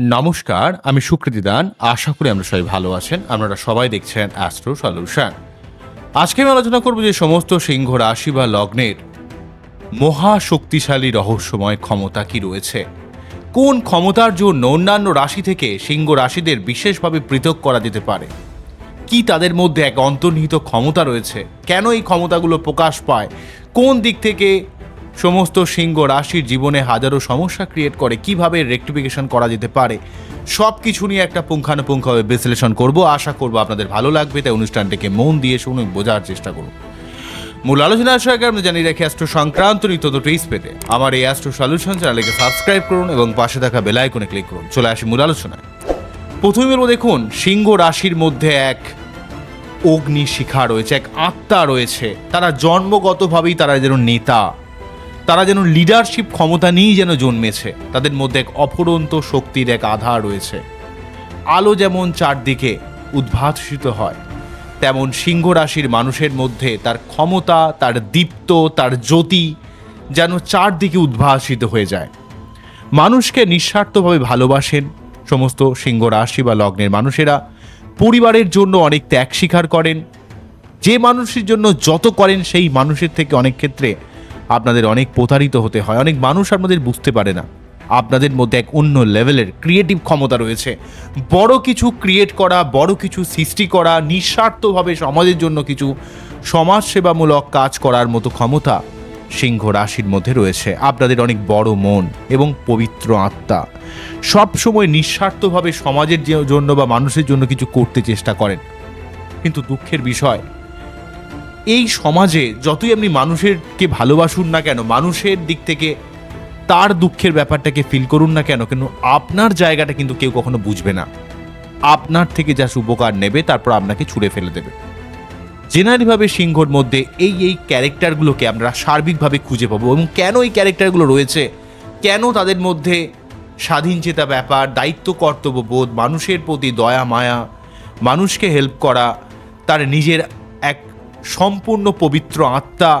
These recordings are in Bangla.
নমস্কার, আমি সুকৃতি দান। আশা করি আমরা সবাই ভালো আছেন। আপনারা সবাই দেখছেন অ্যাস্ট্রো সলিউশন আজকে আমি আলোচনা করব যে সমস্ত সিংহ রাশি বা লগ্নের মহা শক্তিশালী রহস্যময় ক্ষমতা কি রয়েছে? কোন ক্ষমতার জন্য অন্যান্য রাশি থেকে সিংহ রাশিদের বিশেষভাবে পৃথক করা যেতে পারে? কি তাদের মধ্যে এক অন্তর্নিহিত ক্ষমতা রয়েছে? কেন এই ক্ষমতাগুলো প্রকাশ পায়? কোন দিক থেকে সমস্ত সিংহ রাশির জীবনে হাজারো সমস্যা ক্রিয়েট করে, কীভাবে রেকটিফিকেশন করা যেতে পারে? সব কিছু নিয়ে একটা পুঙ্খানুপুঙ্খভাবে বিশ্লেষণ করব। আশা করব আপনাদের ভালো লাগবে। তাই অনুষ্ঠানটিকে মন দিয়ে শুনুন, বোঝার চেষ্টা করুন। মূল আলোচনা আসার আগে আমরা জানিয়ে রাখি অ্যাস্ট্রো সংক্রান্ত নিত্য টিপস পেতে। আমার এই অ্যাস্ট্রো সলিউশন চ্যানেলকে সাবস্ক্রাইব করুন এবং পাশে থাকা বেল আইকনে ক্লিক করুন। চলে আসি মূল আলোচনায়। প্রথমে বলব, দেখুন, সিংহ রাশির মধ্যে এক অগ্নি শিখা রয়েছে, এক আত্মা রয়েছে। তারা জন্মগতভাবেই তারা যেন নেতা। তারা যেন লিডারশিপ ক্ষমতা নিয়েই যেন জন্মেছে, তাদের মধ্যে এক অফুরন্ত শক্তির এক আধা রয়েছে। আলো যেমন চারদিকে উদ্ভাসিত হয়, তেমন সিংহ রাশির মানুষের মধ্যে তার ক্ষমতা, তার দীপ্ত, তার জ্যোতি যেন চারদিকে উদ্ভাসিত হয়ে যায়। মানুষকে নিঃস্বার্থভাবে ভালোবাসেন সমস্ত সিংহ রাশি বা লগ্নের মানুষেরা। পরিবারের জন্য অনেক ত্যাগ স্বীকার করেন। যে মানুষের জন্য যত করেন, সেই মানুষের থেকে অনেক ক্ষেত্রে আপনাদের অনেক প্রতারিত হতে হয়, অনেক মানুষ আপনাদের বুঝতে পারে না। আপনাদের মধ্যে এক অন্য লেভেলের ক্রিয়েটিভ ক্ষমতা রয়েছে। বড় কিছু ক্রিয়েট করা, বড় কিছু সৃষ্টি করা, নিঃস্বার্থভাবে সমাজের জন্য কিছু সমাজসেবামূলক কাজ করার মতো ক্ষমতা সিংহ রাশির মধ্যে রয়েছে। আপনাদের অনেক বড় মন এবং পবিত্র আত্মা। সবসময় নিঃস্বার্থভাবে সমাজের জন্য বা মানুষের জন্য কিছু করতে চেষ্টা করেন। কিন্তু দুঃখের বিষয় এই সমাজে যতই আপনি মানুষেরকে ভালোবাসুন না কেন, মানুষের দিক থেকে তার দুঃখের ব্যাপারটাকে ফিল করুন না কেন কেন আপনার জায়গাটা কিন্তু কেউ কখনো বুঝবে না। আপনার থেকে যা উপকার নেবে, তারপর আপনাকে ছুঁড়ে ফেলে দেবে। জেনারেলিভাবে সিংহর মধ্যে এই এই ক্যারেক্টারগুলোকে আমরা সার্বিকভাবে খুঁজে পাবো এবং কেন এই ক্যারেক্টারগুলো রয়েছে? কেন তাদের মধ্যে স্বাধীন চেতা ব্যাপার, দায়িত্ব কর্তব্য বোধ, মানুষের প্রতি দয়া, মায়া, মানুষকে হেল্প করা, তার নিজের এক সম্পূর্ণ পবিত্র আত্মা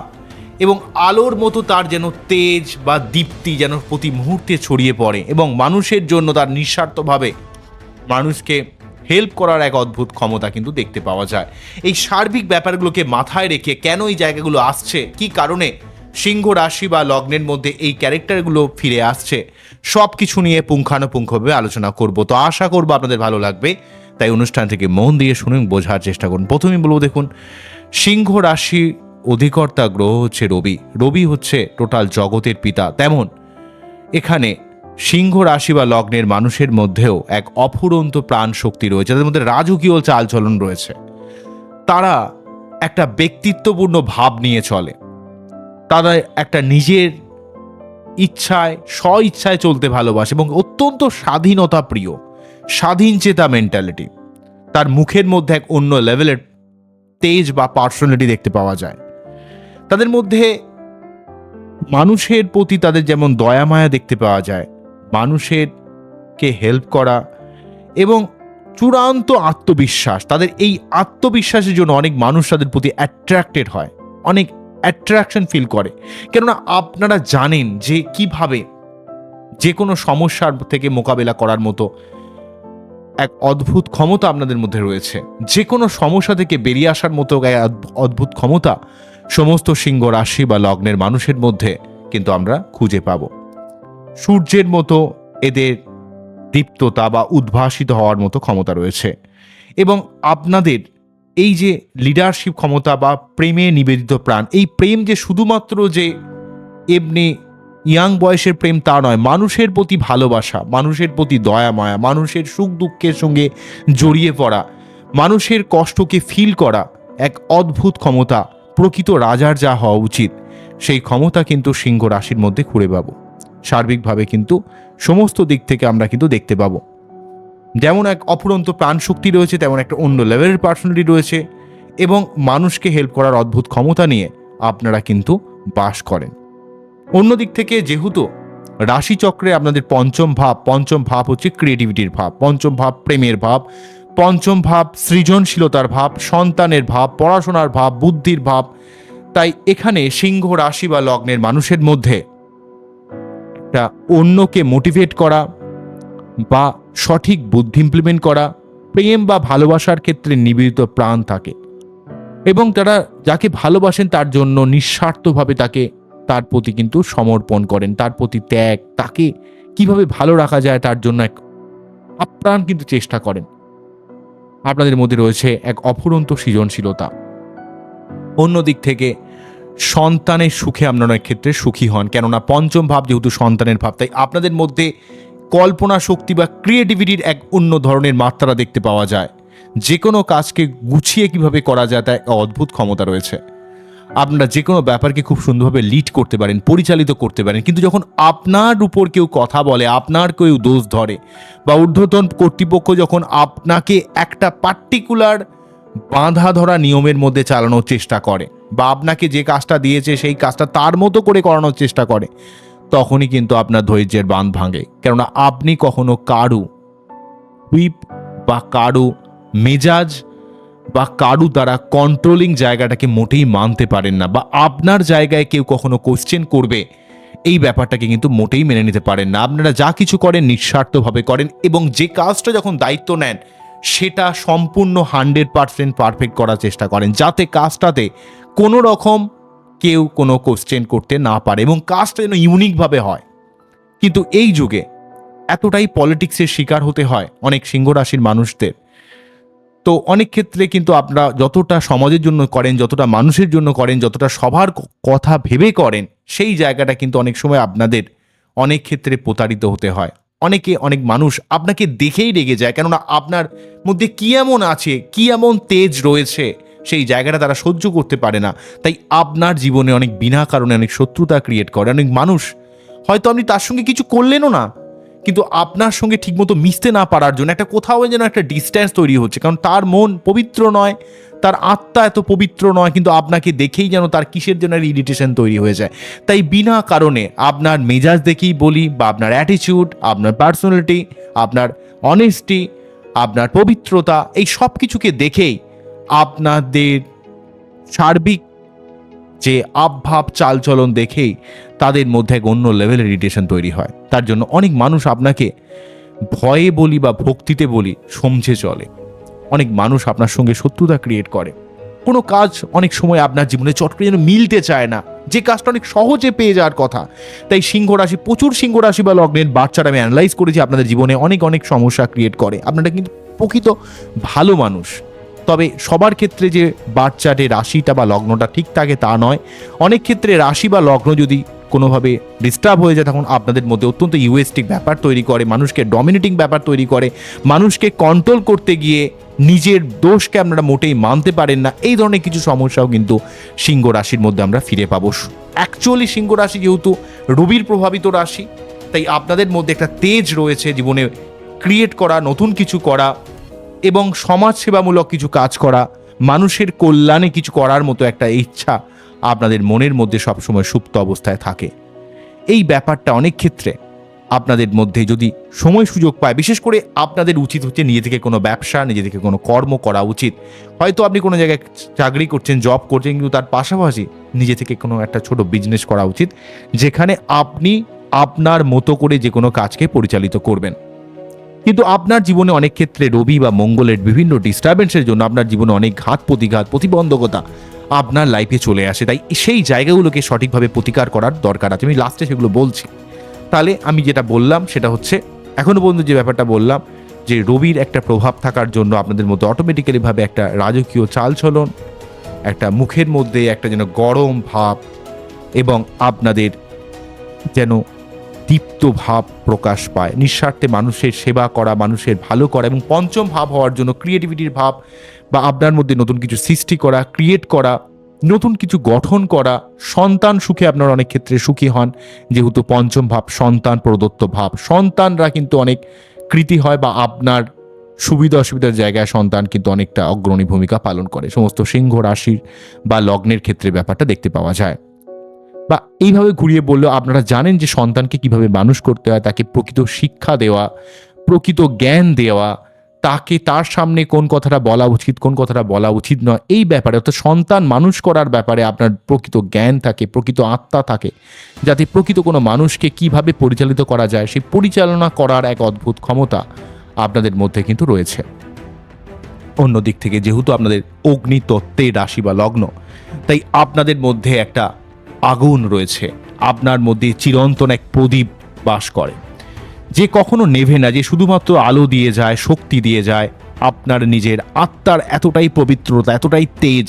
এবং আলোর মতো তার যেন তেজ বা দীপ্তি যেন প্রতি মুহূর্তে ছড়িয়ে পড়ে এবং মানুষের জন্য তার নিঃস্বার্থভাবে মানুষকে হেল্প করার এক অদ্ভুত ক্ষমতা কিন্তু দেখতে পাওয়া যায়। এই সার্বিক ব্যাপারগুলোকে মাথায় রেখে কেন এই জায়গাগুলো আসছে, কি কারণে সিংহ রাশি বা লগ্নের মধ্যে এই ক্যারেক্টারগুলো ফিরে আসছে সব কিছু নিয়ে পুঙ্খানুপুঙ্খভাবে আলোচনা করব। তো আশা করব আপনাদের ভালো লাগবে। তাই অনুষ্ঠান থেকে মন দিয়ে শুনুন বোঝার চেষ্টা করুন। প্রথমেই বলব দেখুন সিংহ রাশি অধিকর্তা গ্রহ হচ্ছে রবি। রবি হচ্ছে টোটাল জগতের পিতা। তেমন এখানে সিংহ রাশি বা লগ্নের মানুষের মধ্যেও এক অফুরন্ত প্রাণ শক্তি রয়েছে। তাদের মধ্যে রাজকীয় চালচলন রয়েছে। তারা একটা ব্যক্তিত্বপূর্ণ ভাব নিয়ে চলে। তারা একটা নিজের ইচ্ছায় স্ব ইচ্ছায় চলতে ভালোবাসে এবং অত্যন্ত স্বাধীনতা প্রিয়, স্বাধীন চেতা মেন্টালিটি তার মুখের মধ্যে এক অন্য লেভেলের তেজ বা পার্সোনালিটি দেখতে পাওয়া যায়। তাদের মধ্যে মানুষের প্রতি তাদের যেমন দয়া মায়া দেখতে পাওয়া যায় মানুষের কে হেল্প করা এবং চূড়ান্ত আত্মবিশ্বাস, তাদের এই আত্মবিশ্বাসের জন্য অনেক মানুষ তাদের প্রতি অ্যাট্রাক্টেড হয়, অনেক অ্যাট্রাকশন ফিল করে। কেননা আপনারা জানেন যে কীভাবে যে কোনো সমস্যার থেকে মোকাবেলা করার মতো এক অদ্ভুত ক্ষমতা আপনাদের মধ্যে রয়েছে। যে কোনো সমস্যা থেকে বেরিয়ে আসার মতো এক অদ্ভুত ক্ষমতা সমস্ত সিংহ রাশি বা লগ্নের মানুষের মধ্যে কিন্তু আমরা খুঁজে পাব। সূর্যের মতো এদের দীপ্ততা বা উদ্ভাসিত হওয়ার মতো ক্ষমতা রয়েছে এবং আপনাদের এই যে লিডারশিপ ক্ষমতা বা প্রেমে নিবেদিত প্রাণ, এই প্রেম যে শুধুমাত্র যে এমনি ইয়াং বয়সের প্রেম তা নয়, মানুষের প্রতি ভালোবাসা, মানুষের প্রতি দয়া, মায়া, মানুষের সুখ দুঃখের সঙ্গে জড়িয়ে পড়া, মানুষের কষ্টকে ফিল করা এক অদ্ভুত ক্ষমতা, প্রকৃত রাজার যা হওয়া উচিত। সেই ক্ষমতা কিন্তু সিংহ রাশির মধ্যে খুঁড়ে পাবো। সার্বিকভাবে কিন্তু সমস্ত দিক থেকে আমরা কিন্তু দেখতে পাবো। যেমন এক অপুরন্ত প্রাণশক্তি রয়েছে, তেমন একটা অন্য লেভেলের পার্সোনালিটি রয়েছে এবং মানুষকে হেল্প করার অদ্ভুত ক্ষমতা নিয়ে আপনারা কিন্তু বাস করেন। অন্য দিক থেকে যেহেতু রাশিচক্রে আপনাদের পঞ্চম ভাব পঞ্চম ভাব হচ্ছে ক্রিয়েটিভিটির ভাব, পঞ্চম ভাব প্রেমের ভাব, পঞ্চম ভাব সৃজনশীলতার ভাব, সন্তানের ভাব, পড়াশোনার ভাব, বুদ্ধির ভাব। তাই এখানে সিংহ রাশি বা লগ্নের মানুষের মধ্যে অন্যকে মোটিভেট করা বা সঠিক বুদ্ধি ইমপ্লিমেন্ট করা, প্রেম বা ভালোবাসার ক্ষেত্রে নিবেদিত প্রাণ থাকে। এবং তারা যাকে ভালোবাসেন তার জন্য নিঃস্বার্থভাবে তাকে তার প্রতি কিন্তু সমর্পণ করেন, তার প্রতি ত্যাগ, তাকে কীভাবে ভালো রাখা যায় তার জন্য এক আপ্রাণ কিন্তু চেষ্টা করেন। আপনাদের মধ্যে রয়েছে এক অফুরন্ত সৃজনশীলতা। অন্য দিক থেকে সন্তানের সুখে আপনারা ক্ষেত্রে সুখী হন, কেননা পঞ্চম ভাব যেহেতু সন্তানের ভাব, তাই আপনাদের মধ্যে কল্পনা শক্তি বা ক্রিয়েটিভিটির এক অন্য ধরনের মাত্রা দেখতে পাওয়া যায়। যে কোনো কাজকে গুছিয়ে কীভাবে করা যায় এক অদ্ভুত ক্ষমতা রয়েছে। আপনারা যে কোনো ব্যাপারকে খুব সুন্দরভাবে লিড করতে পারেন, পরিচালিত করতে পারেন। কিন্তু যখন আপনার উপর কেউ কথা বলে, আপনার কেউ দোষ ধরে বা ঊর্ধ্বতন কর্তৃপক্ষ যখন আপনাকে একটা পার্টিকুলার বাঁধা ধরা নিয়মের মধ্যে চালানোর চেষ্টা করে বা আপনাকে যে কাজটা দিয়েছে, সেই কাজটা তার মতো করে করানোর চেষ্টা করে, তখনই কিন্তু আপনার ধৈর্যের বাঁধ ভাঙে। কেননা আপনি কখনো কারু হুইপ বা কারু মেজাজ বা কারু দ্বারা কন্ট্রোলিং জায়গাটাকে মোটেই মানতে পারেন না বা আপনার জায়গায় কেউ কখনো কোশ্চেন করবে, এই ব্যাপারটাকে কিন্তু মোটেই মেনে নিতে পারেন না। আপনারা যা কিছু করেন নিঃস্বার্থভাবে করেন এবং যে কাজটা যখন দায়িত্ব নেন, সেটা সম্পূর্ণ হান্ড্রেড পারসেন্ট পারফেক্ট করার চেষ্টা করেন। যাতে কাজটাতে কোনো রকম কেউ কোনো কোশ্চেন করতে না পারে এবং কাজটা যেন ইউনিকভাবে হয়। কিন্তু এই যুগে এতটাই পলিটিক্সের শিকার হতে হয় অনেক সিংহ রাশির মানুষদের তো অনেক ক্ষেত্রে কিন্তু আপনারা যতটা সমাজের জন্য করেন, যতটা মানুষের জন্য করেন, যতটা সবার কথা ভেবে করেন, সেই জায়গাটা কিন্তু অনেক সময় আপনাদের অনেক ক্ষেত্রে প্রতারিত হতে হয়। অনেকে, অনেক মানুষ আপনাকে দেখেই রেগে যায়, কেননা আপনার মধ্যে কী এমন আছে, কি এমন তেজ রয়েছে, সেই জায়গাটা তারা সহ্য করতে পারে না। তাই আপনার জীবনে অনেক বিনা কারণে অনেক শত্রুতা ক্রিয়েট করে। অনেক মানুষ হয়তো আপনি তার সঙ্গে কিছু করলেনও না কিন্তু আপনার সঙ্গে ঠিকমতো মিশতে না পারার জন্য একটা কোথাও যেন একটা ডিস্ট্যান্স তৈরি হচ্ছে। কারণ তার মন পবিত্র নয়, তার আত্মা এত পবিত্র নয়, কিন্তু আপনাকে দেখেই যেন তার কিসের জন্য ইরিটেশন তৈরি হয়ে যায়। তাই বিনা কারণে আপনার মেজাজ দেখেই বলি বা আপনার অ্যাটিটিউড আপনার পার্সোনালিটি আপনার অনেস্টি আপনার পবিত্রতা, এই সব কিছুকে দেখেই আপনাদের সার্বিক যে আবভাব চালচলন দেখেই তাদের মধ্যে এক অন্য লেভেলের ইরিটেশন তৈরি হয়। তার জন্য অনেক মানুষ আপনাকে ভয়ে বলি বা ভক্তিতে বলি সমঝে চলে। অনেক মানুষ আপনার সঙ্গে শত্রুতা ক্রিয়েট করে। কোনো কাজ অনেক সময় আপনার জীবনে চট করে যেন মিলতে চায় না। যে কাজটা অনেক সহজে পেয়ে যাওয়ার কথা। তাই সিংহ রাশি, প্রচুর সিংহ রাশি বা লগ্নের বাচ্চারা আমি অ্যানালাইজ করেছি আপনাদের জীবনে অনেক অনেক সমস্যা ক্রিয়েট করে। আপনারা কিন্তু প্রকৃত ভালো মানুষ। তবে সবার ক্ষেত্রে যে বাচ্চাটে রাশিটা বা লগ্নটা ঠিক থাকে তা নয়। অনেক ক্ষেত্রে রাশি বা লগ্ন যদি কোনোভাবে ডিস্টার্ব হয়ে যায়, তখন আপনাদের মধ্যে অত্যন্ত ইউএসটিক ব্যাপার তৈরি করে, মানুষকে ডমিনেটিং ব্যাপার তৈরি করে, মানুষকে কন্ট্রোল করতে গিয়ে নিজের দোষকে আপনারা মোটেই মানতে পারেন না। এই ধরনের কিছু সমস্যাও কিন্তু সিংহ রাশির মধ্যে আমরা ফিরে পাবো। অ্যাকচুয়ালি সিংহ রাশি যেহেতু রবির প্রভাবিত রাশি, তাই আপনাদের মধ্যে একটা তেজ রয়েছে জীবনে। ক্রিয়েট করা, নতুন কিছু করা এবং সমাজ সেবামূলক কিছু কাজ করা, মানুষের কল্যাণে কিছু করার মতো একটা ইচ্ছা আপনাদের মনের মধ্যে সবসময় সুপ্ত অবস্থায় থাকে। এই ব্যাপারটা অনেক ক্ষেত্রে আপনাদের মধ্যে যদি সময় সুযোগ পায়, বিশেষ করে আপনাদের উচিত হচ্ছে নিজে থেকে কোনো ব্যবসা, নিজে থেকে কোনো কর্ম করা উচিত। হয়তো আপনি কোনো জায়গায় চাকরি করছেন জব করছেন, কিন্তু তার পাশাপাশি নিজে থেকে কোনো একটা ছোট বিজনেস করা উচিত, যেখানে আপনি আপনার মতো করে যে কোনো কাজকে পরিচালিত করবেন। কিন্তু আপনার জীবনে অনেক ক্ষেত্রে রবি বা মঙ্গলের বিভিন্ন ডিস্টারবেন্সের জন্য আপনার জীবনে অনেক ঘাত প্রতিঘাত, প্রতিবন্ধকতা আপনার লাইফে চলে আসে। তাই সেই জায়গাগুলোকে সঠিকভাবে প্রতিকার করার দরকার আছে। আমি লাস্টে সেগুলো বলছি। তাহলে আমি যেটা বললাম সেটা হচ্ছে এখনও পর্যন্ত যে ব্যাপারটা বললাম যে রবির একটা প্রভাব থাকার জন্য আপনাদের মধ্যে অটোমেটিক্যালিভাবে একটা রাজকীয় চালচলন, একটা মুখের মধ্যে একটা যেন গরম ভাব এবং আপনাদের যেন দীপ্ত ভাব প্রকাশ পায়। নিঃস্বার্থে মানুষের সেবা করা, মানুষের ভালো করা এবং পঞ্চম ভাব হওয়ার জন্য ক্রিয়েটিভিটির ভাব বা আপনার মধ্যে নতুন কিছু সৃষ্টি করা ক্রিয়েট করা, নতুন কিছু গঠন করা, সন্তান সুখে আপনার অনেক ক্ষেত্রে সুখী হন। যেহেতু পঞ্চম ভাব সন্তান প্রদত্ত ভাব। সন্তানরা কিন্তু অনেক কৃতি হয় বা আপনার সুবিধা অসুবিধার জায়গায় সন্তান কিন্তু অনেকটা অগ্রণী ভূমিকা পালন করে। সমস্ত সিংহ রাশির বা লগ্নের ক্ষেত্রে ব্যাপারটা দেখতে পাওয়া যায়। বা এইভাবে ঘুরিয়ে বললেও আপনারা জানেন যে সন্তানকে কীভাবে মানুষ করতে হয়, তাকে প্রকৃত শিক্ষা দেওয়া, প্রকৃত জ্ঞান দেওয়া, তাকে তার সামনে কোন কথাটা বলা উচিত, কোন কথাটা বলা উচিত নয়, এই ব্যাপারে, অর্থাৎ সন্তান মানুষ করার ব্যাপারে আপনার প্রকৃত জ্ঞান থাকে, প্রকৃত আত্মা থাকে, যাতে প্রকৃত কোনো মানুষকে কীভাবে পরিচালিত করা যায়, সেই পরিচালনা করার এক অদ্ভুত ক্ষমতা আপনাদের মধ্যে কিন্তু রয়েছে। অন্য দিক থেকে যেহেতু আপনাদের অগ্নি তত্ত্বের রাশি বা লগ্ন, তাই আপনাদের মধ্যে একটা আগুন রয়েছে। আপনার মধ্যে চিরন্তন এক প্রদীপ বাস করে। যে কখনো নেভে না, যে শুধুমাত্র আলো দিয়ে যায়, শক্তি দিয়ে যায়, আপনার নিজের আত্মার এতটাই পবিত্রতা, এতটাই তেজ,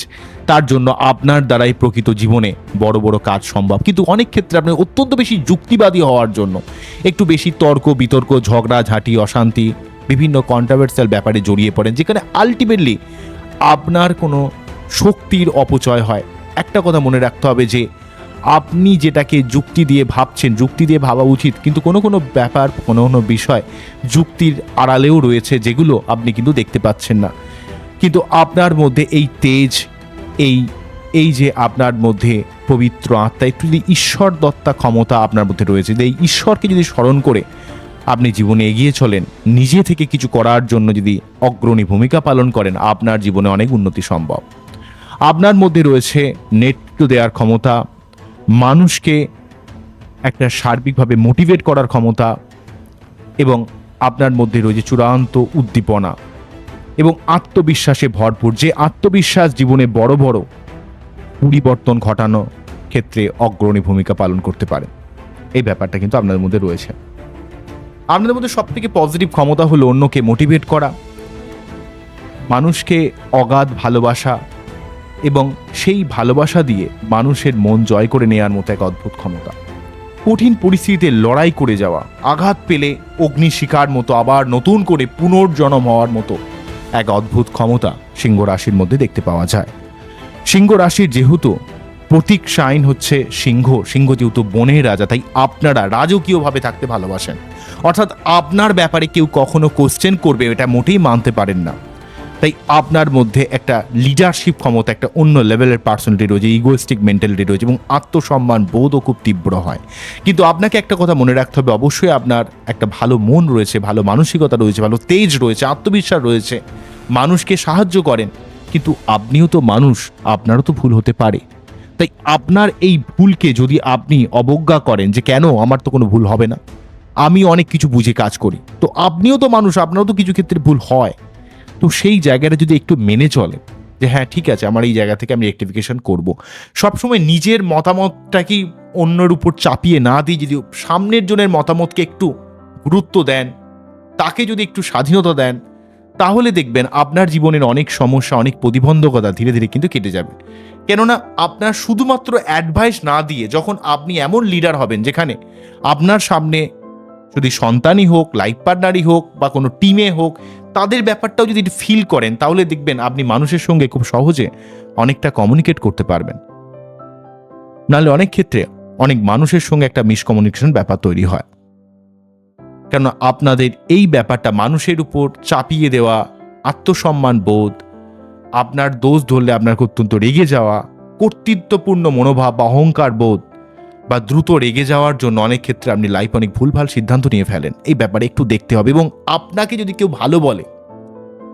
তার জন্য আপনার দ্বারাই প্রকৃত জীবনে বড় বড় কাজ সম্ভব। কিন্তু অনেক ক্ষেত্রে আপনি অত্যন্ত বেশি যুক্তিবাদী হওয়ার জন্য, একটু বেশি তর্ক, বিতর্ক, ঝগড়া, ঝাঁটি, অশান্তি, বিভিন্ন কন্ট্রাভার্সাল ব্যাপারে জড়িয়ে পড়েন, যেখানে আলটিমেটলি আপনার কোনো শক্তির অপচয় হয়। একটা কথা মনে রাখতে হবে যে আপনি যেটাকে যুক্তি দিয়ে ভাবছেন, যুক্তি দিয়ে ভাবা উচিত, কিন্তু কোনো কোনো ব্যাপার, কোনো কোনো বিষয় যুক্তির আড়ালেও রয়েছে, যেগুলো আপনি কিন্তু দেখতে পাচ্ছেন না। কিন্তু আপনার মধ্যে এই তেজ, এই এই যে আপনার মধ্যে পবিত্র আত্মা, একটু যদি ঈশ্বর দত্তা ক্ষমতা আপনার মধ্যে রয়েছে এই ঈশ্বরকে যদি স্মরণ করে আপনি জীবনে এগিয়ে চলেন, নিজে থেকে কিছু করার জন্য যদি অগ্রণী ভূমিকা পালন করেন, আপনার জীবনে অনেক উন্নতি সম্ভব। আপনার মধ্যে রয়েছে নেতৃত্ব দেওয়ার ক্ষমতা মানুষকে একটা সার্বিকভাবে মোটিভেট করার ক্ষমতা এবং আপনার মধ্যে রয়েছে চূড়ান্ত উদ্দীপনা এবং আত্মবিশ্বাসে ভরপুর। যে আত্মবিশ্বাস জীবনে বড় বড় পরিবর্তন ঘটানো ক্ষেত্রে অগ্রণী ভূমিকা পালন করতে পারে। এই ব্যাপারটা কিন্তু আপনাদের মধ্যে রয়েছে। আপনাদের মধ্যে সব থেকে পজিটিভ ক্ষমতা হলো অন্যকে মোটিভেট করা। মানুষকে অগাধ ভালোবাসা এবং সেই ভালোবাসা দিয়ে মানুষের মন জয় করে নেওয়ার মতো এক অদ্ভুত ক্ষমতা। কঠিন পরিস্থিতিতে লড়াই করে যাওয়া, আঘাত পেলে অগ্নি শিকার মতো আবার নতুন করে পুনর্জন্ম হওয়ার মতো এক অদ্ভুত ক্ষমতা সিংহ রাশির মধ্যে দেখতে পাওয়া যায়। সিংহ রাশির যেহেতু প্রতীক সাইন হচ্ছে সিংহ সিংহ যেহেতু বনের রাজা, তাই আপনারা রাজকীয়ভাবে থাকতে ভালোবাসেন। অর্থাৎ আপনার ব্যাপারে কেউ কখনো কোশ্চেন করবে, এটা মোটেই মানতে পারেন না। তাই আপনার মধ্যে একটা লিডারশিপ ক্ষমতা, একটা অন্য লেভেলের পার্সোনালিটি রয়েছে ইগোয়েস্টিক মেন্টালিটি রয়েছে এবং আত্মসম্মান বোধও খুব তীব্র হয়। কিন্তু আপনাকে একটা কথা মনে রাখতে হবে, অবশ্যই আপনার একটা ভালো মন রয়েছে, ভালো মানসিকতা রয়েছে, ভালো তেজ রয়েছে, আত্মবিশ্বাস রয়েছে, মানুষকে সাহায্য করেন, কিন্তু আপনিও তো মানুষ, আপনারও তো ভুল হতে পারে। তাই আপনার এই ভুলকে যদি আপনি অবজ্ঞা করেন যে কেন আমার তো কোনো ভুল হবে না, আমি অনেক কিছু বুঝে কাজ করি। তো আপনিও তো মানুষ, আপনারও তো কিছু ক্ষেত্রে ভুল হয়। তো সেই জায়গাটা যদি একটু মেনে চলে যে হ্যাঁ ঠিক আছে, আমার এই জায়গা থেকে আমি রেক্টিফিকেশন করব। সবসময় নিজের মতামতটাকেই অন্যের উপর চাপিয়ে না দিয়ে যদি সামনের জনের মতামতকে একটু গুরুত্ব দেন, তাকে যদি একটু স্বাধীনতা দেন, তাহলে দেখবেন আপনার জীবনের অনেক সমস্যা, অনেক প্রতিবন্ধকতা ধীরে ধীরে কিন্তু কেটে যাবে। কেননা আপনার শুধুমাত্র অ্যাডভাইস না দিয়ে যখন আপনি এমন লিডার হবেন যেখানে আপনার সামনে যদি সন্তানই হোক লাইফ পার্টনারই হোক বা কোনো টিমে হোক, তাদের ব্যাপারটাও যদি ফিল করেন, তাহলে দেখবেন আপনি মানুষের সঙ্গে খুব সহজে অনেকটা কমিউনিকেট করতে পারবেন। নাহলে অনেক ক্ষেত্রে অনেক মানুষের সঙ্গে একটা মিসকমিউনিকেশন ব্যাপার তৈরি হয়। কেন আপনাদের এই ব্যাপারটা মানুষের উপর চাপিয়ে দেওয়া, আত্মসম্মান বোধ, আপনার দোষ ধরলে আপনার অত্যন্ত রেগে যাওয়া, কর্তৃত্বপূর্ণ মনোভাব বা অহংকার বোধ বা দ্রুত রেগে যাওয়ার জন্য অনেক ক্ষেত্রে আপনি লাইফ অনেক ভুলভাল সিদ্ধান্ত নিয়ে ফেলেন। এই ব্যাপারে একটু দেখতে হবে এবং আপনাকে যদি কেউ ভালো বলে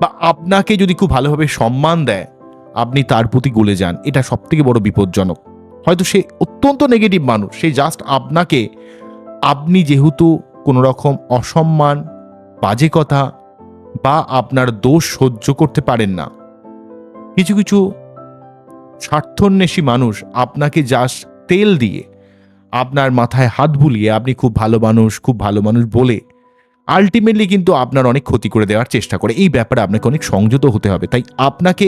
বা আপনাকে যদি খুব ভালোভাবে সম্মান দেয়, আপনি তার প্রতি গলে যান। এটা সব থেকে বড় বিপজ্জনক। হয়তো সে অত্যন্ত নেগেটিভ মানুষ, সে জাস্ট আপনাকে, আপনি যেহেতু কোনো রকম অসম্মান, বাজে কথা বা আপনার দোষ সহ্য করতে পারেন না, কিছু কিছু স্বার্থন্বেষী মানুষ আপনাকে জাস্ট তেল দিয়ে আপনার মাথায় হাত বুলিয়ে আপনি খুব ভালো মানুষ, খুব ভালো মানুষ বলে আলটিমেটলি কিন্তু আপনার অনেক ক্ষতি করে দেওয়ার চেষ্টা করে। এই ব্যাপারে আপনাকে অনেক সংযত হতে হবে। তাই আপনাকে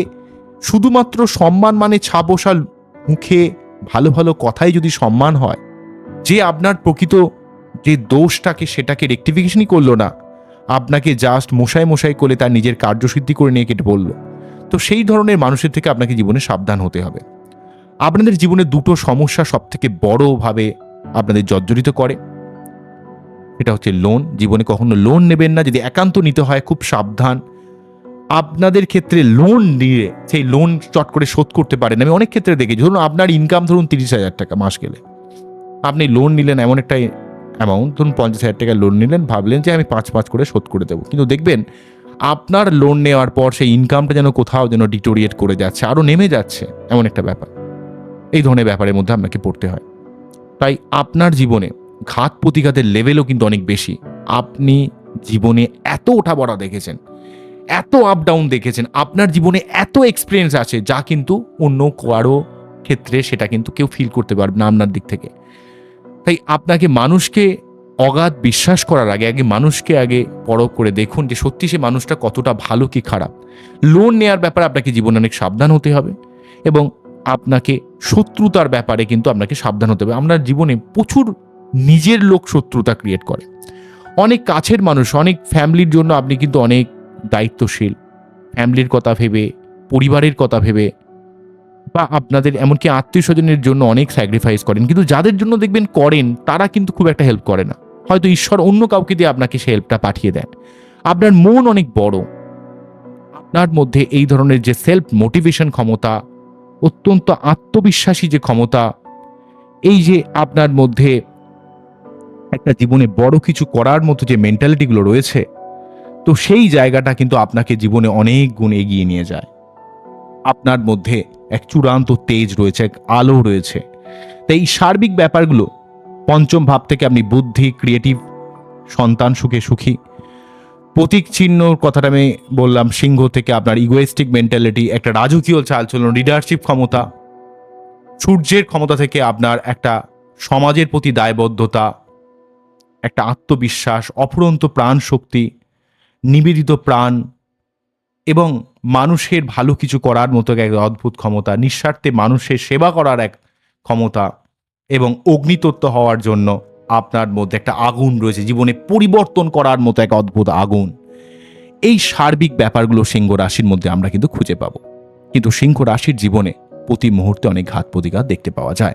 শুধুমাত্র সম্মান মানে ছাবসাল মুখে ভালো ভালো কথাই যদি সম্মান হয়, যে আপনার প্রকৃত যে দোষটাকে সেটাকে রেক্টিফিকেশনই করল না, আপনাকে জাস্ট মশাই মশাই করে তার নিজের কার্যসিদ্ধি করে নিয়ে কেটে বলল। তো সেই ধরনের মানুষের থেকে আপনাকে জীবনে সাবধান হতে হবে। আপনাদের জীবনে দুটো সমস্যা সব থেকে বড়ভাবে আপনাদের জর্জরিত করে। এটা হচ্ছে লোন জীবনে কখনো লোন নেবেন না। যদি একান্ত নিতে হয়, খুব সাবধান। আপনাদের ক্ষেত্রে লোন নিয়ে সেই লোন চট করে শোধ করতে পারেন। আমি অনেক ক্ষেত্রে দেখেছি। ধরুন আপনার ইনকাম ধরুন তিরিশ হাজার টাকা মাস গেলে। আপনি লোন নিলেন এমন একটা অ্যামাউন্ট ধরুন পঞ্চাশ হাজার টাকা লোন নিলেন, ভাবলেন যে আমি পাঁচ পাঁচ করে শোধ করে দেবো। কিন্তু দেখবেন, আপনার লোন নেওয়ার পর সেই ইনকামটা যেন কোথাও যেন ডিটোরিয়েট করে যাচ্ছে আরও নেমে যাচ্ছে, এমন একটা ব্যাপার। এই ধরনের ব্যাপারের মধ্যে আপনাকে পড়তে হয়। তাই আপনার জীবনে ঘাত প্রতিঘাতের লেভেলও কিন্তু অনেক বেশি। আপনি জীবনে এত ওঠা বড়া দেখেছেন, এত আপ ডাউন দেখেছেন, আপনার জীবনে এত এক্সপিরিয়েন্স আছে যা কিন্তু অন্য কারও ক্ষেত্রে সেটা কিন্তু কেউ ফিল করতে পারবে না আপনার দিক থেকে। তাই আপনাকে মানুষকে অগাধ বিশ্বাস করার আগে আগে মানুষকে আগে পরখ করে দেখুন যে সত্যি সে মানুষটা কতটা ভালো কি খারাপ। লোন নেওয়ার ব্যাপারে আপনাকে জীবনে অনেক সাবধান হতে হবে এবং আপনাকে শত্রুতার ব্যাপারে কিন্তু আপনাকে সাবধান হতে হবে। আপনার জীবনে প্রচুর নিজের লোক শত্রুতা ক্রিয়েট করে। অনেক কাছের মানুষ, অনেক ফ্যামিলির জন্য আপনি কিন্তু অনেক দায়িত্বশীল। ফ্যামিলির কথা ভেবে, পরিবারের কথা ভেবে, বা আপনাদের এমনকি আত্মীয় স্বজনের জন্য অনেক স্যাক্রিফাইস করেন। কিন্তু যাদের জন্য দেখবেন করেন, তারা কিন্তু খুব একটা হেল্প করে না। হয়তো ঈশ্বর অন্য কাউকে দিয়ে আপনাকে সে হেল্পটা পাঠিয়ে দেন। আপনার মন অনেক বড়। আপনার মধ্যে এই ধরনের যে সেলফ মোটিভেশন ক্ষমতা অত্যন্ত আত্মবিশ্বাসী যে ক্ষমতা, এই যে আপনার মধ্যে একটা জীবনে বড় কিছু করার মতো যে মেন্টালিটিগুলো রয়েছে, তো সেই জায়গাটা কিন্তু আপনাকে জীবনে অনেক গুণ এগিয়ে নিয়ে যায়। আপনার মধ্যে এক চূড়ান্ত তেজ রয়েছে, এক আলো রয়েছে। তাই এই সার্বিক ব্যাপারগুলো পঞ্চম ভাব থেকে আপনি বুদ্ধি ক্রিয়েটিভ সন্তান সুখে সুখী প্রতীক চিহ্নর কথাটা আমি বললাম, সিংহ থেকে আপনার ইগোয়েস্টিক মেন্টালিটি একটা রাজকীয় চালচলন লিডারশিপ ক্ষমতা। সূর্যের ক্ষমতা থেকে আপনার একটা সমাজের প্রতি দায়বদ্ধতা, একটা আত্মবিশ্বাস, অফুরন্ত প্রাণ শক্তি নিবেদিত প্রাণ এবং মানুষের ভালো কিছু করার মতো এক অদ্ভুত ক্ষমতা, নিঃস্বার্থে মানুষের সেবা করার এক ক্ষমতা এবং অগ্নিতত্ত্ব হওয়ার জন্য আপনার মধ্যে একটা আগুন রয়েছে, জীবনে পরিবর্তন করার মতো এক অদ্ভুত আগুন। এই সার্বিক ব্যাপারগুলো সিংহ রাশির মধ্যে আমরা কিন্তু খুঁজে পাবো। কিন্তু সিংহ রাশির জীবনে প্রতি মুহূর্তে অনেক ঘাত প্রতিঘাত দেখতে পাওয়া যায়।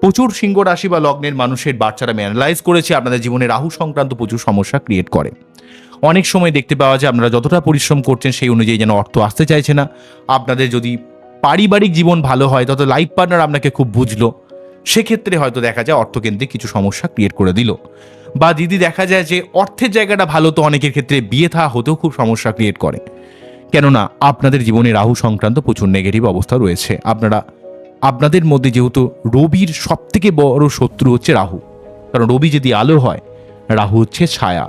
প্রচুর সিংহ রাশি বা লগ্নের মানুষের বাচ্চারা আমি অ্যানালাইজ করেছি, আপনাদের জীবনে রাহু সংক্রান্ত প্রচুর সমস্যা ক্রিয়েট করে। অনেক সময় দেখতে পাওয়া যায়, আপনারা যতটা পরিশ্রম করছেন সেই অনুযায়ী যেন অর্থ আসতে চাইছে না। আপনাদের যদি পারিবারিক জীবন ভালো হয়, তত লাইফ পার্টনার আপনাকে খুব বুঝলো। সেক্ষেত্রে হয়তো দেখা যায় অর্থকেন্দ্রিক কিছু সমস্যা ক্রিয়েট করে দিল। বা দিদি দেখা যায় যে অর্থের জায়গাটা ভালো তো অনেকের ক্ষেত্রে বিয়ে থা হতেও খুব সমস্যা ক্রিয়েট করে। কেননা আপনাদের জীবনে রাহু সংক্রান্ত প্রচুর নেগেটিভ অবস্থা রয়েছে। আপনারা, আপনাদের মধ্যে যেহেতু রবির সব থেকে বড় শত্রু হচ্ছে রাহু। কারণ রবি যদি আলো হয়, রাহু হচ্ছে ছায়া।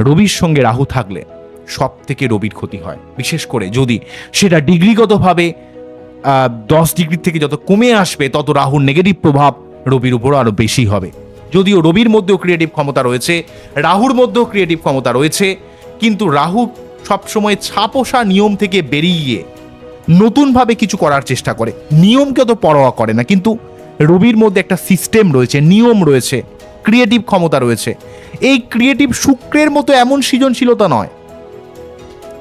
রবির সঙ্গে রাহু থাকলে সব থেকে রবির ক্ষতি হয়। বিশেষ করে যদি সেটা ডিগ্রিগতভাবে দশ ডিগ্রি থেকে যত কমে আসবে, তত রাহুর নেগেটিভ প্রভাব রবির উপরও আরও বেশি হবে। যদিও রবির মধ্যেও ক্রিয়েটিভ ক্ষমতা রয়েছে, রাহুর মধ্যেও ক্রিয়েটিভ ক্ষমতা রয়েছে, কিন্তু রাহু সবসময় ছাপোষা নিয়ম থেকে বেরিয়ে নতুনভাবে কিছু করার চেষ্টা করে। নিয়মকে তো পরোয়া করে না, কিন্তু রবির মধ্যে একটা সিস্টেম রয়েছে, নিয়ম রয়েছে ক্রিয়েটিভ ক্ষমতা রয়েছে। এই ক্রিয়েটিভ শুক্রের মতো এমন সৃজনশীলতা নয়।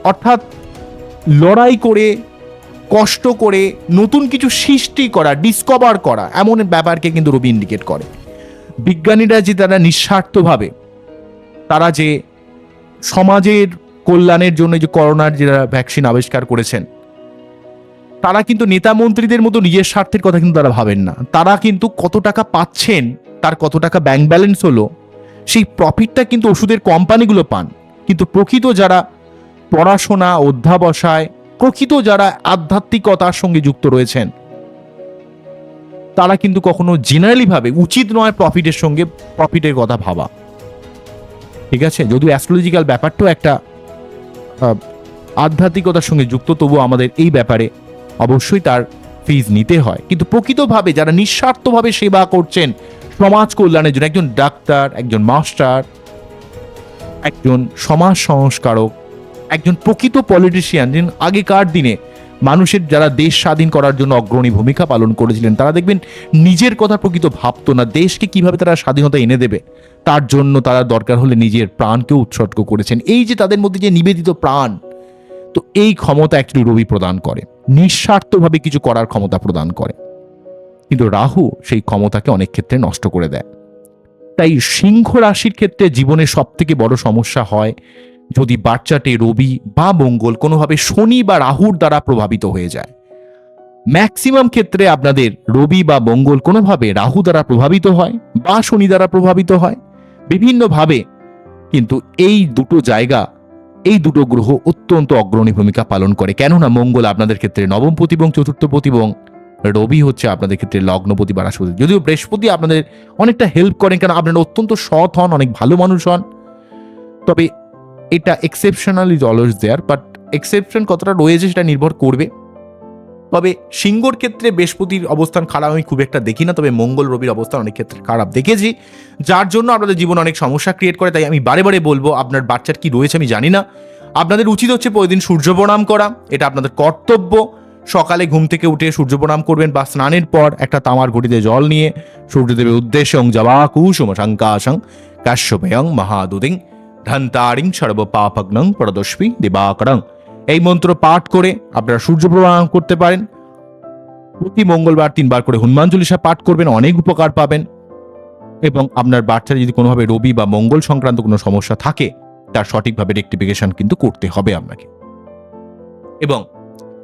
অর্থাৎ লড়াই করে কষ্ট করে নতুন কিছু সৃষ্টি করা ডিসকভার করা, এমন ব্যাপারকে কিন্তু রবি ইন্ডিকেট করে। বিজ্ঞানীরা যে তারা নিঃস্বার্থভাবে, তারা যে সমাজের কল্যাণের জন্য যে করোনার যারা ভ্যাকসিন আবিষ্কার করেছেন, তারা কিন্তু নেতা মন্ত্রীদের মতো নিজের স্বার্থের কথা কিন্তু তারা ভাবেন না। তারা কিন্তু কত টাকা পাচ্ছেন, তার কত টাকা ব্যাংক ব্যালেন্স হলো, সেই প্রফিটটা কিন্তু ওষুধের কোম্পানিগুলো পান। কিন্তু প্রকৃত যারা পড়াশোনা, অধ্যাবসায় প্রকৃত যারা আধ্যাত্মিকতার সঙ্গে যুক্ত রয়েছেন, তারা কিন্তু কখনো জেনারেলি ভাবে উচিত নয় প্রফিটের সঙ্গে প্রফিটের কথা ভাবা। ঠিক আছে? যদিও অ্যাস্ট্রোলজিক্যাল ব্যাপারটাও একটা আধ্যাত্মিকতার সঙ্গে যুক্ত, তবুও আমাদের এই ব্যাপারে অবশ্যই তার ফিজ নিতে হয়। কিন্তু প্রকৃতভাবে যারা নিঃস্বার্থভাবে সেবা করছেন, সমাজ কল্যাণের জন্য, একজন ডাক্তার একজন মাস্টার একজন সমাজ সংস্কারক একজন প্রকৃত পলিটিশিয়ান যিনি আগেকার দিনে মানুষের যারা দেশ স্বাধীন করার জন্য অগ্রণী ভূমিকা পালন করেছিলেন, তারা দেখবেন নিজের কথা প্রকৃত ভাবতো না, দেশকে কীভাবে তারা স্বাধীনতা এনে দেবে, তার জন্য তারা দরকার হলে নিজের প্রাণকেও উৎসর্গ করেছেন। এই যে তাদের মধ্যে যে নিবেদিত প্রাণ, তো এই ক্ষমতা অ্যাকচুয়ালি রবি প্রদান করে, নিঃস্বার্থভাবে কিছু করার ক্ষমতা প্রদান করে। কিন্তু রাহু সেই ক্ষমতাকে অনেক ক্ষেত্রে নষ্ট করে দেয়। তাই সিংহ রাশির ক্ষেত্রে জীবনে সব থেকে বড় সমস্যা হয় যদি বাচ্চাটে রবি বা মঙ্গল কোনোভাবে শনি বা রাহুর দ্বারা প্রভাবিত হয়ে যায়। ম্যাক্সিমাম ক্ষেত্রে আপনাদের রবি বা মঙ্গল কোনোভাবে রাহু দ্বারা প্রভাবিত হয় বা শনি দ্বারা প্রভাবিত হয়। বিভিন্নভাবে। কিন্তু এই দুটো জায়গা, এই দুটো গ্রহ অত্যন্ত অগ্রণী ভূমিকা পালন করে। কেননা মঙ্গল আপনাদের ক্ষেত্রে নবমপতি এবং চতুর্থপতি এবং রবি হচ্ছে আপনাদের ক্ষেত্রে লগ্নপতি বা রাশিপতি। যদিও বৃহস্পতি আপনাদের অনেকটা হেল্প করেন কেন আপনারা অত্যন্ত সৎ হন, অনেক ভালো মানুষ হন। তবে এটা exceptional is always there but exception কতটা রয়েছে সেটা নির্ভর করবে। তবে সিংহর ক্ষেত্রে বৃহস্পতির অবস্থান খারাপ, আমি খুব একটা দেখি না, তবে মঙ্গল রবির অবস্থান অনেক ক্ষেত্রে খারাপ দেখেছি। যার জন্য আপনাদের জীবনে অনেক সমস্যা ক্রিয়েট করে, তাই আমি বারে বারে বলব, আপনার বাচ্চার কি রয়েছে আমি জানি না। আপনাদের উচিত হচ্ছে প্রতিদিন সূর্য প্রণাম করা, এটা আপনাদের কর্তব্য। সকালে ঘুম থেকে উঠে সূর্য প্রণাম করবেন বা স্নানের পর একটা তামার ঘটিতে জল নিয়ে সূর্যদেবের উদ্দেশ্যে জবা কুসুম শঙ্কাশং কাশ্যপয়ং মহাদুদিং। ধন্তারিং সর্ব পাপগ্নং প্রদস্বী দিবাকরং। এই মন্ত্র পাঠ করে আপনারা সূর্য প্রণাম করতে পারেন। প্রতি মঙ্গলবার তিনবার করে হনুমান চল্লিশা পাঠ করবেন, অনেক উপকার পাবেন। এবং আপনার বাচ্চার যদি কোনোভাবে রবি বা মঙ্গল সংক্রান্ত কোনো সমস্যা থাকে, তার সঠিকভাবে রেক্টিফিকেশন কিন্তু করতে হবে আপনাকে। এবং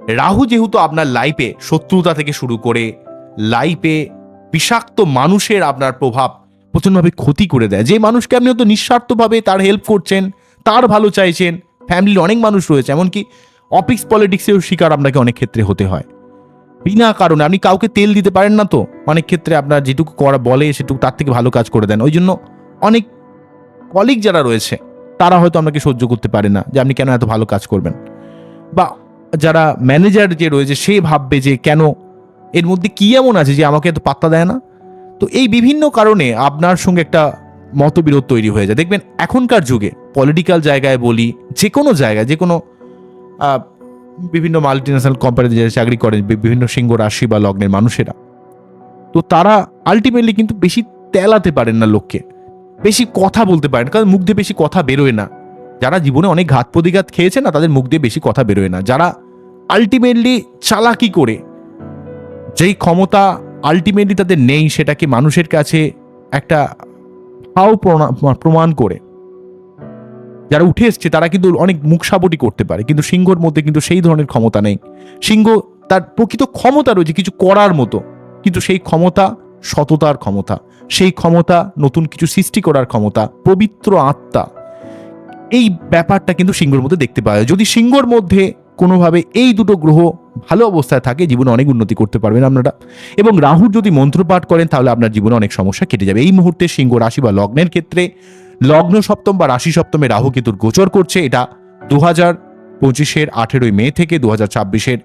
রাহু যেহেতু আপনার লাইফে শত্রুতা থেকে শুরু করে লাইফে বিষাক্ত মানুষের আপনার প্রভাব প্রচণ্ডভাবে ক্ষতি করে দেয়। যে মানুষকে আপনি হয়তো নিঃস্বার্থভাবে তার হেল্প করছেন, তার ভালো চাইছেন ফ্যামিলির অনেক মানুষ রয়েছে, এমনকি অফিস পলিটিক্সেও শিকার আপনাকে অনেক ক্ষেত্রে হতে হয়। বিনা কারণে আপনি কাউকে তেল দিতে পারেন না তো, অনেক ক্ষেত্রে আপনার যেটুকু করা বলে, সেটুকু তার থেকে ভালো কাজ করে দেন। ওই জন্য অনেক কলিগ যারা রয়েছে, তারা হয়তো আপনাকে সহ্য করতে পারে না, যে আপনি কেন এত ভালো কাজ করবেন। বা যারা ম্যানেজার যে রয়েছে, সে ভাববে যে কেন এর মধ্যে কি এমন আছে যে আমাকে এত পাত্তা দেয় না? তো এই বিভিন্ন কারণে আপনার সঙ্গে একটা মতবিরোধ তৈরি হয়ে যায়। দেখবেন এখনকার যুগে পলিটিক্যাল জায়গায় বলি যে কোনো জায়গায় যে কোনো বিভিন্ন মাল্টি ন্যাশনাল কোম্পানিতে যারা চাকরি করেন বিভিন্ন সিংহ রাশি বা লগ্নের মানুষেরা, তো তারা আলটিমেটলি কিন্তু বেশি তেলাতে পারেন না লোককে। বেশি কথা বলতে পারেন কারণ মুখ দিয়ে বেশি কথা বেরোয় না। যারা জীবনে অনেক ঘাত প্রতিঘাত খেয়েছে না, তাদের মুখ দিয়ে বেশি কথা বেরোয় না। যারা আলটিমেটলি চালাকি করে, যেই ক্ষমতা আলটিমেটলি তাদের নেই, সেটাকে মানুষের কাছে একটা প্রণা- প্রমাণ করে। যারা উঠে এসছে, তারা কিন্তু অনেক মুখ সাবটি করতে পারে, কিন্তু সিংহর মধ্যে কিন্তু সেই ধরনের ক্ষমতা নেই। সিংহ তার প্রকৃত ক্ষমতা রয়েছে কিছু করার মতো, কিন্তু সেই ক্ষমতা সততার ক্ষমতা, সেই ক্ষমতা নতুন কিছু সৃষ্টি করার ক্ষমতা, পবিত্র আত্মা। এই ব্যাপারটা কিন্তু সিংহর মধ্যে দেখতে পাওয়া যায়। যদি সিংহর মধ্যে কোনোভাবে এই দুটো গ্রহ ভালো অবস্থায় থাকে, জীবনে অনেক উন্নতি করতে পারবেন আপনারা। এবং রাহুর যদি মন্ত্র পাঠ করেন, তাহলে আপনার জীবনে অনেক সমস্যা কেটে যাবে। এই মুহূর্তে সিংহ রাশি বা লগ্নের ক্ষেত্রে লগ্ন সপ্তম বা রাশি সপ্তমে রাহু কেতুর গোচর করছে। এটা দু হাজার পঁচিশের আঠেরোই মে থেকে দু হাজার ছাব্বিশের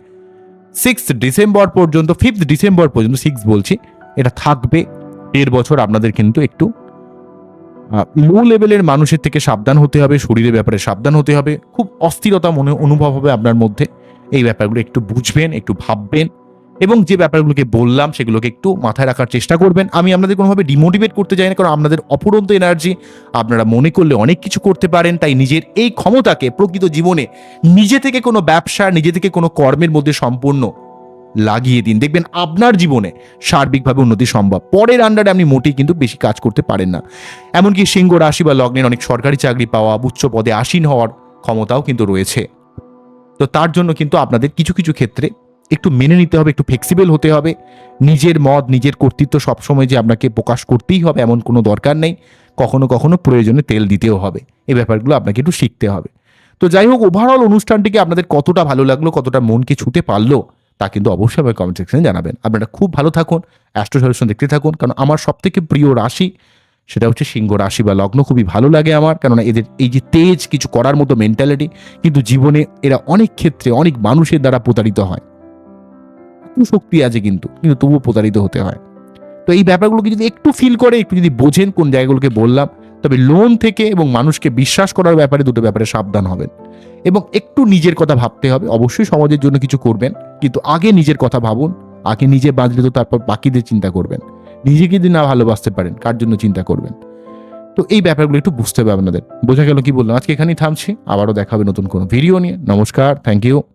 সিক্স ডিসেম্বর পর্যন্ত ফিফথ ডিসেম্বর পর্যন্ত সিক্স বলছি, এটা থাকবে। দেড় বছর আপনাদের কিন্তু একটু লো লেভেলের মানুষের থেকে সাবধান হতে হবে, শরীরের ব্যাপারে সাবধান হতে হবে। খুব অস্থিরতা মনে, অনুভব হবে আপনার মধ্যে। এই ব্যাপারগুলো একটু বুঝবেন, একটু ভাববেন এবং যে ব্যাপারগুলোকে বললাম সেগুলোকে একটু মাথায় রাখার চেষ্টা করবেন। আমি আপনাদের কোনোভাবে ডিমোটিভেট করতে চাই না, কারণ আপনাদের অপুরন্ত এনার্জি আপনারা মনে করলে অনেক কিছু করতে পারেন, তাই নিজের এই ক্ষমতাকে প্রকৃত জীবনে নিজে থেকে কোনো ব্যবসা, নিজে থেকে কোনো কর্মের মধ্যে সম্পূর্ণ লাগিয়ে দিন। দেখবেন আপনার জীবনে সার্বিকভাবে উন্নতি সম্ভব। পরের আন্ডারে আপনি মোটেই কিন্তু বেশি কাজ করতে পারেন না। এমনকি সিংহ রাশি বা লগ্নের অনেক সরকারি চাকরি পাওয়া, উচ্চ পদে আসীন হওয়ার ক্ষমতাও কিন্তু রয়েছে। তো তার জন্য কিন্তু আপনাদের কিছু কিছু ক্ষেত্রে একটু মেনে নিতে হবে, একটু ফ্লেক্সিবল হতে হবে। নিজের মত, নিজের কর্তৃত্ব সবসময় যে আপনাকে প্রকাশ করতেই হবে এমন কোনো দরকার নেই। কখনো কখনো প্রয়োজনে তেল দিতেও হবে। এই ব্যাপারগুলো আপনাকে একটু শিখতে হবে। তো যাই হোক ওভারঅল অনুষ্ঠানটিকে আপনাদের কতটা ভালো লাগল, কতটা মনকে ছুতে পারল তা কিন্তু অবশ্যই আমাকে কমেন্ট সেকশনে জানাবেন। আপনারা খুব ভালো থাকুন অ্যাস্ট্রো সলিউশন দেখতে থাকুন, কারণ আমার সব থেকে প্রিয় রাশি সেটা হচ্ছে সিংহ রাশি বা লগ্ন। খুবই ভালো লাগে আমার, কেননা এদের এই যে তেজ কিছু করার মতো মেন্টালিটি কিন্তু জীবনে এরা অনেক ক্ষেত্রে অনেক মানুষের দ্বারা প্রতারিত হয়। শক্তি আছে কিন্তু কিন্তু তবুও প্রতারিত হতে হয়। তো এই ব্যাপারগুলোকে যদি একটু ফিল করে, একটু যদি বোঝেন কোন জায়গাগুলোকে বললাম, তবে লোন থেকে এবং মানুষকে বিশ্বাস করার ব্যাপারে দুটো ব্যাপারে সাবধান হবেন। এবং একটু নিজের কথা ভাবতে হবে, অবশ্যই সমাজের জন্য কিছু করবেন। কিন্তু আগে নিজের কথা ভাবুন, আগে নিজে বাঁচলে তো তারপর বাকিদের চিন্তা করবেন। নিজেকে যদি না ভালোবাসতে পারেন, কার জন্য চিন্তা করবেন? তো এই ব্যাপারগুলো একটু বুঝতে হবে আপনাদের। বোঝা গেল কি বললাম? আজকে এখানেই থামছি, আবারও দেখাবে নতুন কোনো ভিডিও নিয়ে। নমস্কার থ্যাংক ইউ